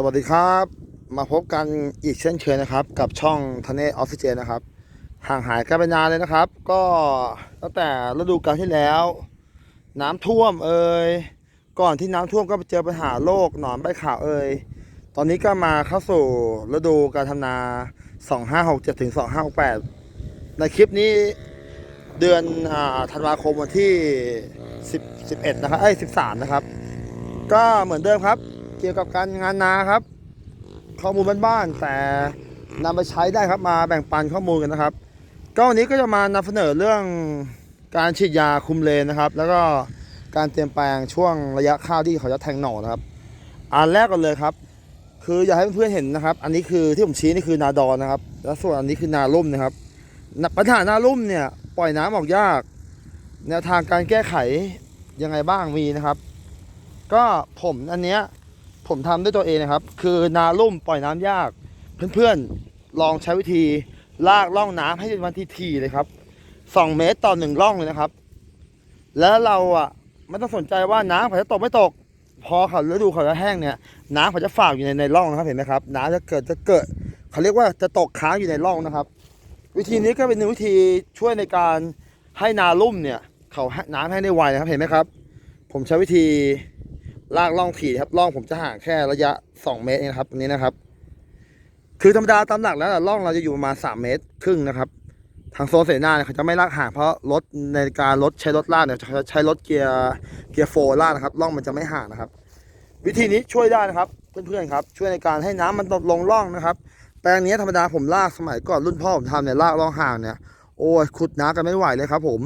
สวัสดีครับ มาพบกันอีกเช่นเคยนะครับ กับช่องทเนออฟฟิเจนนะครับ ห่างหายกันไปนานเลยนะครับ ก็ตั้งแต่ฤดูกาลที่แล้ว น้ำท่วมเอ่ยก่อนที่น้ำท่วมก็ไปเจอปัญหาโรคหนอนใบขาวเอ่ยตอนนี้ก็มาเข้าสู่ฤดูการทำนา 2567ถึง2568 ในคลิปนี้เดือนธันวาคมวันที่10 11นะครับเอ้13 นะครับ ก็เหมือนเดิมครับ เกี่ยวกับการงานนาครับ ข้อมูลบ้านๆแต่นำไปใช้ได้ครับมาแบ่งปันข้อมูลกันนะครับ ก็วันนี้ก็จะมานำเสนอเรื่องการฉีดยาคุมเลนนะครับ แล้วก็การเตรียมแปลงช่วงระยะข้าวที่เขาจะแทงหน่อนะครับ อันแรกก่อนเลยครับ คืออยากให้เพื่อนๆเห็นนะครับ อันนี้คือที่ผมชี้นี่คือนาดอนนะครับ แล้วส่วนอันนี้คือนาลุ่มนะครับปัญหานาลุ่มเนี่ยปล่อยน้ำออกยาก แนวทางการแก้ไขยังไงบ้างมีนะครับ ก็ผมอันเนี้ย ผมทำด้วยตัวเองนะครับ คือนาลุ่มปล่อยน้ำยาก เพื่อนๆลองใช้วิธีลากล่องน้ำให้เป็นวันที่ทีเลยครับสองเมตรต่อหนึ่งร่องเลยนะครับ แล้วเราอะไม่ต้องสนใจว่าน้ำเขาจะตกไม่ตก พอเขาฤดูเขาจะแห้งเนี่ย น้ำเขาจะฝากอยู่ในในร่องนะครับเห็นไหมครับ น้ำจะเกิดจะเกิด เขาเรียกว่าจะตกค้างอยู่ในร่องนะครับ วิธีนี้ก็เป็นหนึ่งวิธีช่วยในการให้นาลุ่มเนี่ย เขาให้น้ำให้ได้ไวนะครับเห็นไหมครับ ผมใช้วิธี ลากล่องถี่ครับล่องผมจะห่างแค่ระยะ 2 เมตรเองนะครับตรงนี้นะครับ คือธรรมดาตามหลักแล้วล่องเราจะอยู่ประมาณ3เมตรครึ่งนะครับ ทางโซนเสนาเนี่ยเขาจะไม่ลากห่างเพราะรถในการรถใช้รถลากเนี่ยจะใช้รถเกียร์เกียร์โฟร์ลากนะครับล่องมันจะไม่ห่างนะครับ วิธีนี้ช่วยได้นะครับเพื่อนๆครับ ช่วยในการให้น้ำมันตกลงร่องนะครับ แปลงนี้ธรรมดาผมลากสมัยก่อนรุ่นพ่อผมทำเนี่ยลากร่องห่างเนี่ยโอ้ยขุดน้ำกันไม่ไหวเลยครับ ผม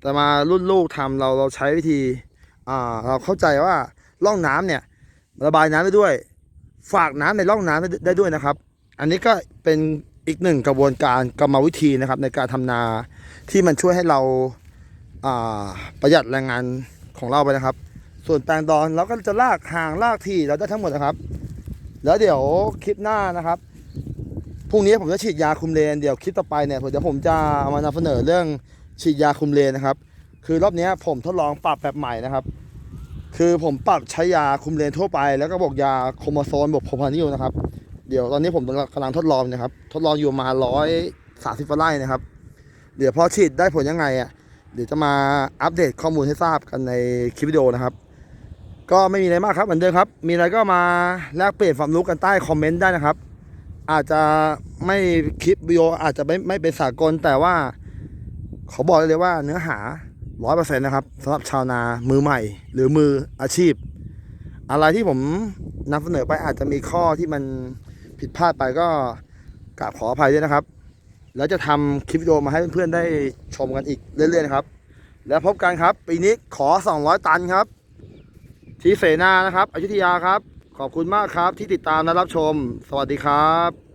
แต่มารุ่นลูกทำเราเราใช้วิธีอ่าเราเข้าใจว่า ร่องน้ำเนี่ย ระบายน้ำได้ด้วย ฝากน้ำในร่องน้ำได้ได้ด้วยนะครับ อันนี้ก็เป็นอีกหนึ่งกระบวนการกรรมวิธีนะครับ ในการทำนาที่มันช่วยให้เราประหยัดแรงงานของเราไปนะครับ ส่วนแปลงดอนเราก็จะลากห่างลากที่เราได้ทั้งหมดนะครับ แล้วเดี๋ยวคลิปหน้านะครับพรุ่งนี้ผมจะฉีดยาคุมเลนเดี๋ยวคลิปต่อไปเนี่ยผมเดี๋ยวผมจะเอามานำเสนอเรื่องฉีดยาคุมเลนนะครับ คือรอบนี้ผมทดลองปรับแบบใหม่นะครับ คือผมปรับใช้ยาคุมเลนทั่วไป แล้วก็บอกยาโคมโซนบวกโพพานิลนะครับ เดี๋ยวตอนนี้ผมกำลังทดลองนะครับ ทดลองอยู่มาร้อยสาสิบไร่นะครับ เดี๋ยวพอฉีดได้ผลยังไงอะ เดี๋ยวจะมาอัปเดตข้อมูลให้ทราบกันในคลิปวิดีโอนะครับ ก็ไม่มีอะไรมากครับเหมือนเดิมครับ มีอะไรก็มาแลกเปลี่ยนความรู้กันใต้คอมเมนต์ได้นะครับ อาจจะไม่คลิปวิดีโออาจจะไม่ไม่เป็นสากลแต่ว่าขอบอกเลยว่าเนื้อหา ร้อยเปอร์เซ็นต์นะครับสำหรับชาวนามือใหม่ หรือมืออาชีพ อะไรที่ผมนำเสนอไปอาจจะมีข้อที่มันผิดพลาดไปก็กราบขออภัยด้วยนะครับ แล้วจะทำคลิปวิดีโอมาให้เพื่อนๆได้ชมกันอีกเรื่อยๆนะครับ แล้วพบกันครับ ปีนี้ขอ 200 ตันครับ ที่เสนานะครับอยุธยาครับ ขอบคุณมากครับที่ติดตามและรับชม สวัสดีครับ